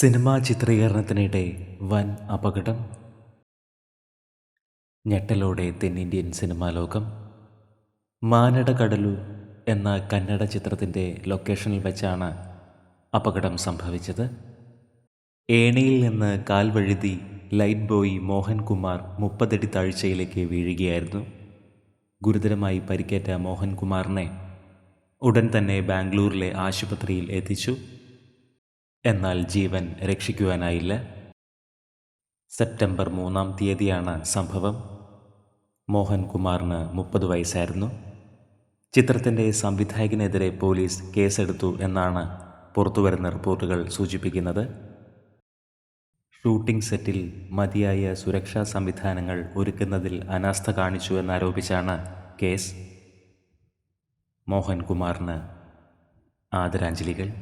Cinema ചിത്രീകരണത്തിനിടെ വൻ അപകടം. ഞെട്ടലോടെ തെന്നിന്ത്യൻ സിനിമാ ലോകം. മാനട കടലു എന്ന കന്നഡ ചിത്രത്തിന്റെ ലൊക്കേഷനിൽ വെച്ചാണ് അപകടം സംഭവിച്ചത്. ഏണിയിൽ നിന്ന് കാൽ വഴുതി ലൈറ്റ് ബോയ് മോഹൻകുമാർ മുപ്പതടി താഴ്ചയിലേക്ക് വീഴുകയായിരുന്നു. ഗുരുതരമായി പരിക്കേറ്റ മോഹൻകുമാറിനെ ഉടൻ തന്നെ ബാംഗ്ലൂരിലെ ആശുപത്രിയിൽ എത്തിച്ചു. എന്നാൽ ജീവൻ രക്ഷിക്കുവാനായില്ല. സെപ്റ്റംബർ മൂന്നാം തീയതിയാണ് സംഭവം. മോഹൻകുമാറിന് മുപ്പത് വയസ്സായിരുന്നു. ചിത്രത്തിന്റെ സംവിധായകനെതിരെ പോലീസ് കേസെടുത്തു എന്നാണ് പുറത്തുവരുന്ന റിപ്പോർട്ടുകൾ സൂചിപ്പിക്കുന്നത്. ഷൂട്ടിംഗ് സെറ്റിൽ മതിയായ സുരക്ഷാ സംവിധാനങ്ങൾ ഒരുക്കുന്നതിൽ അനാസ്ഥ കാണിച്ചു എന്നാരോപിച്ചാണ് കേസ്. മോഹൻകുമാറിന് ആദരാഞ്ജലികൾ.